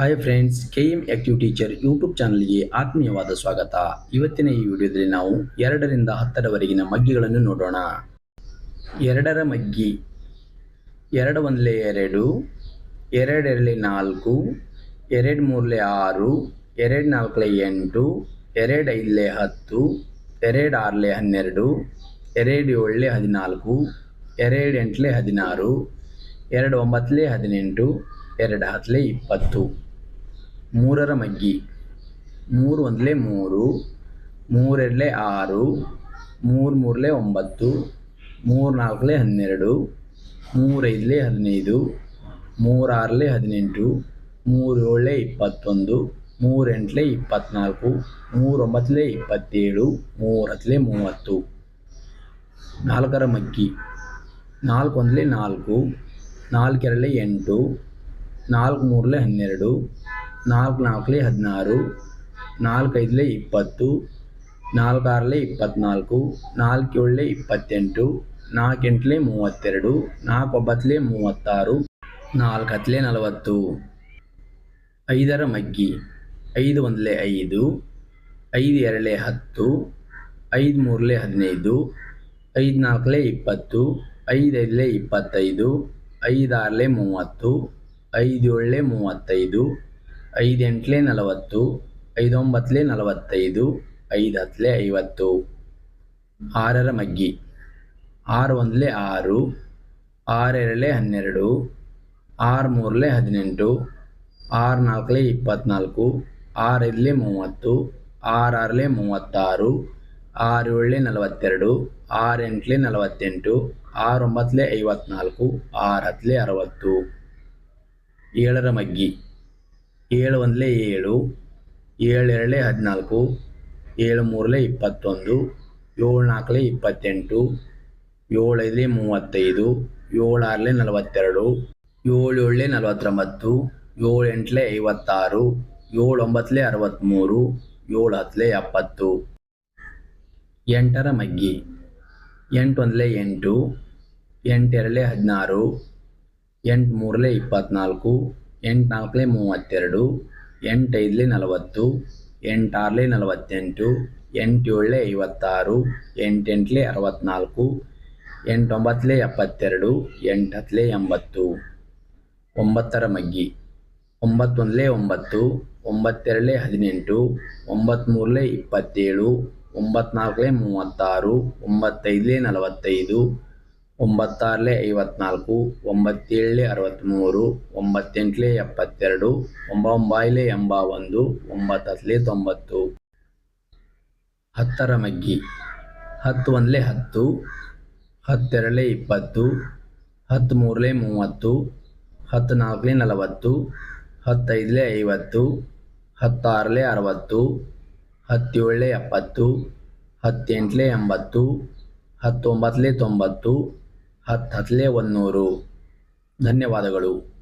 Hi friends K M active teacher YouTube ಚಾನಲ್ಗೆ ಆತ್ಮೀಯವಾದ ಸ್ವಾಗತ. ಇವತ್ತಿನ ಈ ವಿಡಿಯೋದಲ್ಲಿ ನಾವು ಎರಡರಿಂದ ಹತ್ತರವರೆಗಿನ ಮಗ್ಗಿಗಳನ್ನು ನೋಡೋಣ. ಎರಡರ ಮಗ್ಗಿ ಎರಡು ಒಂದಲೆ ಎರಡು ಎರಡೆರಲೆ ನಾಲ್ಕು, ಎರಡು ಮೂರಲೆ ಆರು, ಎರಡು ನಾಲ್ಕಲೆ ಎಂಟು, ಎರಡು ಐದಲೆ ಹತ್ತು, ಎರಡು ಆರಲೆ ಹನ್ನೆರಡು, ಎರಡು ಏಳಲೆ ಹದಿನಾಲ್ಕು, ಎರಡು ಎಂಟಲೆ ಹದಿನಾರು, ಎರಡು ಒಂಬತ್ತಲೆ ಹದಿನೆಂಟು, ಎರಡು ಹತ್ತಲೆ ಇಪ್ಪತ್ತು. ಮೂರರ ಮಗ್ಗಿ. ಮೂರು ಒಂದಲೇ ಮೂರು ಮೂರೆರಡಲೆ ಆರು, ಮೂರು ಮೂರಲೆ ಒಂಬತ್ತು, ಮೂರು ನಾಲ್ಕಲೆ ಹನ್ನೆರಡು ಮೂರೈದಲೆ ಹದಿನೈದು ಮೂರಾರಲೆ ಹದಿನೆಂಟು, ಮೂರು ಏಳಲೆ ಇಪ್ಪತ್ತೊಂದು ಮೂರೆಂಟಲೆ ಇಪ್ಪತ್ತ್ನಾಲ್ಕು ಮೂರೊಂಬತ್ತಲೆ ಇಪ್ಪತ್ತೇಳು ಮೂರತ್ತಲೆ ಮೂವತ್ತು. ನಾಲ್ಕರ ಮಗ್ಗಿ. ನಾಲ್ಕು ನಾಲ್ಕು, ನಾಲ್ಕೆರಡಲೆ ಎಂಟು, ನಾಲ್ಕು ಮೂರಲೆ ಹನ್ನೆರಡು ನಾಲ್ಕು, ನಾಲ್ಕಲೇ ಹದಿನಾರು, ನಾಲ್ಕೈದಲೆ ಇಪ್ಪತ್ತು, ನಾಲ್ಕಾರಲೆ ಇಪ್ಪತ್ತ್ನಾಲ್ಕು ನಾಲ್ಕು ಏಳಲೆ ಇಪ್ಪತ್ತೆಂಟು ನಾಲ್ಕು ಎಂಟಲೆ ಮೂವತ್ತೆರಡು ನಾಲ್ಕು ಒಂಬತ್ತಲೆ ಮೂವತ್ತಾರು ನಾಲ್ಕು ಹತ್ತಲೆ ನಲವತ್ತು. ಐದರ ಮಗ್ಗಿ, ಐದು ಒಂದಲೇ ಐದು ಐದು ಎರಡಲೆ ಹತ್ತು, ಐದು ಮೂರಲೆ ಹದಿನೈದು, ಐದು ನಾಲ್ಕಲೆ ಇಪ್ಪತ್ತು ಐದೈದಲೇ ಇಪ್ಪತ್ತೈದು ಐದಾರಲೇ ಮೂವತ್ತು, ಐದು ಏಳಲೇ ಮೂವತ್ತೈದು ಐದು ಎಂಟಲೆ ನಲವತ್ತು ಐದು ಒಂಬತ್ತಲೆ ನಲವತ್ತೈದು ಐದು ಹತ್ತಲೆ ಐವತ್ತು. ಆರರ ಮಗ್ಗಿ. ಆರು ಒಂದಲೆ ಆರು ಆರೆರಡಲೆ ಹನ್ನೆರಡು ಆರು ಮೂರಲೆ ಹದಿನೆಂಟು ಆರು ನಾಲ್ಕಲೆ ಇಪ್ಪತ್ತ್ನಾಲ್ಕು ಆರಲೆ ಮೂವತ್ತು, ಆರಾರಲೆ ಮೂವತ್ತಾರು ಆರು ಏಳಲೆ ನಲವತ್ತೆರಡು, ಆರೆಂಟ್ಲೆ ನಲವತ್ತೆಂಟು ಆರು ಒಂಬತ್ತಲೆ ಐವತ್ನಾಲ್ಕು ಆರು ಹತ್ತಲೆ ಅರವತ್ತು. ಏಳರ ಮಗ್ಗಿ. ಏಳು ಒಂದಲೇ ಏಳು ಏಳು ಎರಡಲೇ ಹದಿನಾಲ್ಕು, ಏಳು ಮೂರಲೆ ಇಪ್ಪತ್ತೊಂದು, ಏಳು ನಾಲ್ಕಲೆ ಇಪ್ಪತ್ತೆಂಟು, ಏಳು ಐದಲೇ ಮೂವತ್ತೈದು, ಏಳು ಆರಲೇ ನಲವತ್ತೆರಡು, ಏಳು ಏಳಲೇ ನಲವತ್ತೊಂಬತ್ತು, ಏಳು ಎಂಟಲೇ ಐವತ್ತಾರು, ಏಳು ಒಂಬತ್ತಲೇ ಅರವತ್ತ್ಮೂರು, ಏಳು ಹತ್ತಲೆ ಎಪ್ಪತ್ತು. ಎಂಟರ ಮಗ್ಗಿ. ಎಂಟು ಒಂದಲೇ ಎಂಟು ಎಂಟು ಎರಡಲೆ ಹದಿನಾರು, ಎಂಟು ಮೂರಲೆ ಇಪ್ಪತ್ತ್ನಾಲ್ಕು ಎಂಟು ನಾಲ್ಕಲೆ ಮೂವತ್ತೆರಡು ಎಂಟೈದಲೆ ನಲವತ್ತು ಎಂಟಾರಲೆ ನಲವತ್ತೆಂಟು ಎಂಟೇಳಲೆ ಐವತ್ತಾರು ಎಂಟೆಂಟಲೆ ಅರವತ್ತ್ನಾಲ್ಕು ಎಂಟೊಂಬತ್ತಲೆ ಎಪ್ಪತ್ತೆರಡು ಎಂಟತ್ತಲೆ ಎಂಬತ್ತು. ಒಂಬತ್ತರ ಮಗ್ಗಿ. ಒಂಬತ್ತೊಂದಲೆ ಒಂಬತ್ತು ಒಂಬತ್ತೆರಡಲೆ ಹದಿನೆಂಟು ಒಂಬತ್ತ್ಮೂರಲೆ ಇಪ್ಪತ್ತೇಳು ಒಂಬತ್ನಾಲ್ಕಲೆ ಮೂವತ್ತಾರು ಒಂಬತ್ತೈದಲೆ ನಲವತ್ತೈದು ಒಂಬತ್ತಾರಲೆ ಐವತ್ನಾಲ್ಕು, ಒಂಬತ್ತೇಳಲೆ ಅರವತ್ತ್ಮೂರು ಒಂಬತ್ತೆಂಟಲೆ ಎಪ್ಪತ್ತೆರಡು ಒಂಬೊಂಬೈಲೆ ಎಂಬ ಒಂದು ಒಂಬತ್ತತ್ಲೆ ತೊಂಬತ್ತು. ಹತ್ತರ ಮಗ್ಗಿ. ಹತ್ತು ಒಂದಲೆ ಹತ್ತು, ಹತ್ತೆರಡಲೆ ಇಪ್ಪತ್ತು ಹತ್ತು ಮೂರಲೆ ಮೂವತ್ತು ಹತ್ತು ನಾಲ್ಕಲೆ ನಲವತ್ತು, ಹತ್ತೈದಲೆ ಐವತ್ತು, ಹತ್ತಾರಲೆ ಅರವತ್ತು ಹತ್ತೇಳಲೆ ಎಪ್ಪತ್ತು, ಹತ್ತೆಂಟಲೆ ಎಂಬತ್ತು ಹತ್ತೊಂಬತ್ತಲೆ ತೊಂಬತ್ತು ಹತ್ತು ಹತ್ತಲೆ ಒನ್ನೂರು ಧನ್ಯವಾದಗಳು.